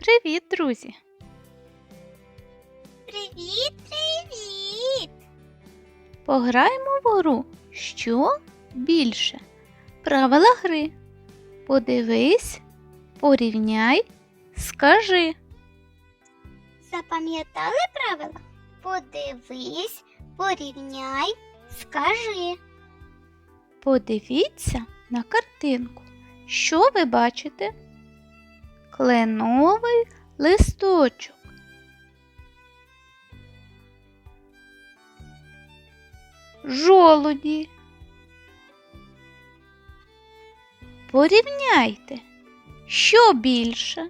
Привіт, друзі! Привіт, привіт! Пограємо в гру. Що більше? Правила гри. Подивись, порівняй, скажи. Запам'ятали правила? Подивись, порівняй, скажи. Подивіться на картинку. Що ви бачите? Кленовий листочок. Жолуді. Порівняйте, що більше?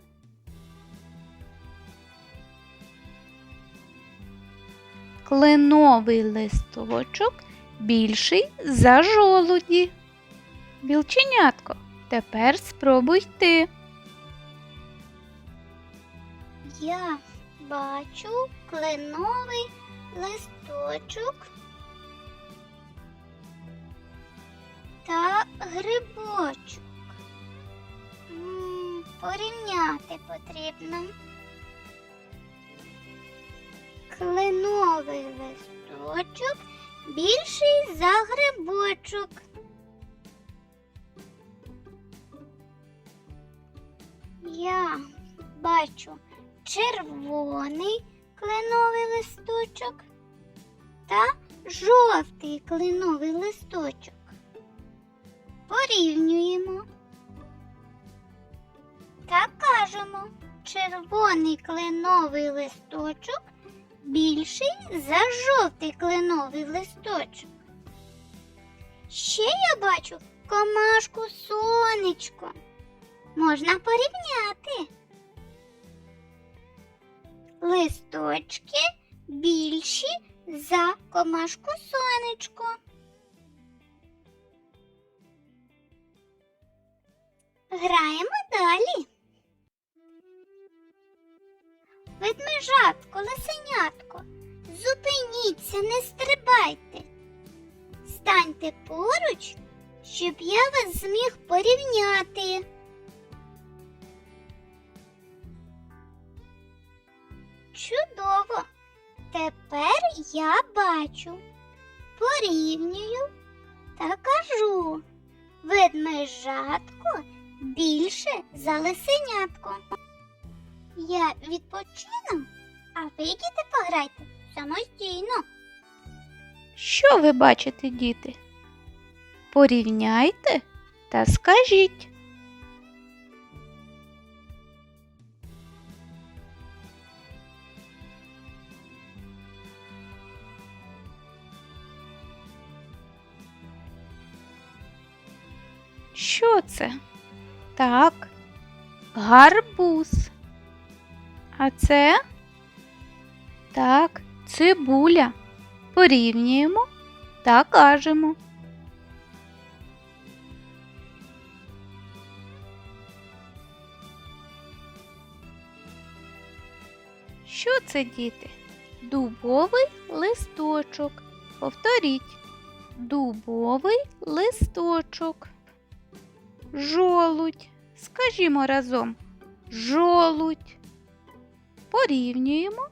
Кленовий листочок більший за жолуді. Білченятко, тепер спробуй ти. Я бачу кленовий листочок та грибочок. Порівняти потрібно. Кленовий листочок більший за грибочок. Я бачу червоний кленовий листочок та жовтий кленовий листочок. Порівнюємо та кажемо, червоний кленовий листочок більший за жовтий кленовий листочок. Ще я бачу комашку сонечко. Можна порівняти. Листочки більші за комашку сонечко. Граємо далі. Ведмежатко, лисенятко, зупиніться, не стрибайте. Станьте поруч, щоб я вас зміг порівняти. Чудово. Тепер я бачу, порівнюю та кажу. Ведмежатко більше за лисенятко. Я відпочину, а ви діти пограйте самостійно. Що ви бачите, діти? Порівняйте та скажіть. Що це? Так, гарбуз. А це? Так, цибуля. Порівнюємо та кажемо. Що це, діти? Дубовий листочок. Повторіть. Дубовий листочок. Жолудь. Скажімо разом. Жолудь. Порівнюємо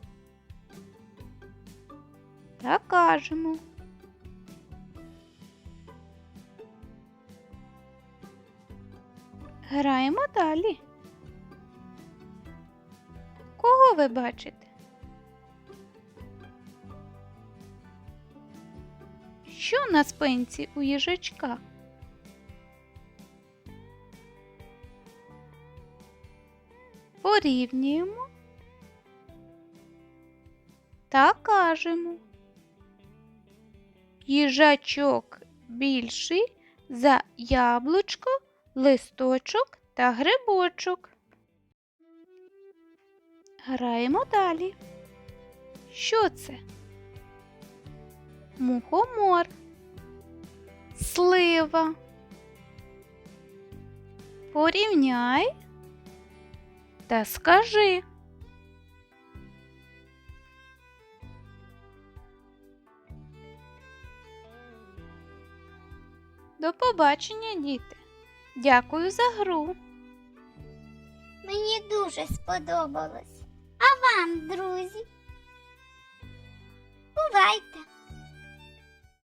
та кажемо. Граємо далі. Кого ви бачите? Що на спинці у їжачка? Порівнюємо та кажемо. Їжачок більший за яблучко, листочок та грибочок. Граємо далі. Що це? Мухомор, слива. Порівняй та скажи. До побачення, діти. Дякую за гру. Мені дуже сподобалось. А вам, друзі? Бувайте!